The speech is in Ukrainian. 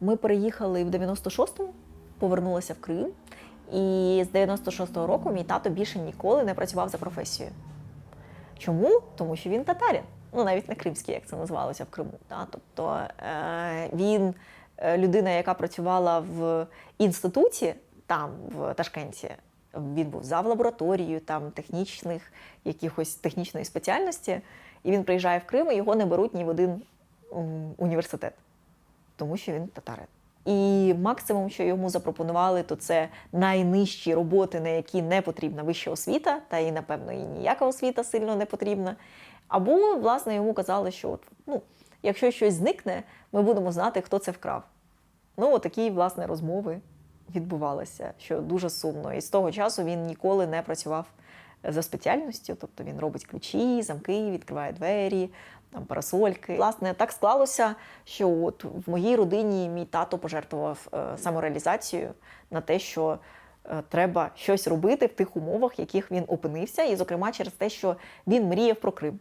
Ми переїхали в 96-му, повернулися в Крим. І з 96-го року мій тато більше ніколи не працював за професією. Чому? Тому що він татарин. Ну, навіть не кримський, як це називалося в Криму. Да? Тобто е, він е, людина, яка працювала в інституті там, в Ташкенті. Він був зав лабораторією, там технічних, якихось технічної спеціальності, і він приїжджає в Крим, і його не беруть ні в один університет, тому що він татарин. І максимум, що йому запропонували, то це найнижчі роботи, на які не потрібна вища освіта, та і, напевно, і ніяка освіта сильно не потрібна. Або, власне, йому казали, що от, ну, якщо щось зникне, ми будемо знати, хто це вкрав. Ну, такі, власне, розмови відбувалися, що дуже сумно. І з того часу він ніколи не працював за спеціальністю, тобто він робить ключі, замки, відкриває двері, там парасольки. Власне, так склалося, що от в моїй родині мій тато пожертвував е, самореалізацією на те, що е, треба щось робити в тих умовах, в яких він опинився, і, зокрема, через те, що він мріяв про Крим.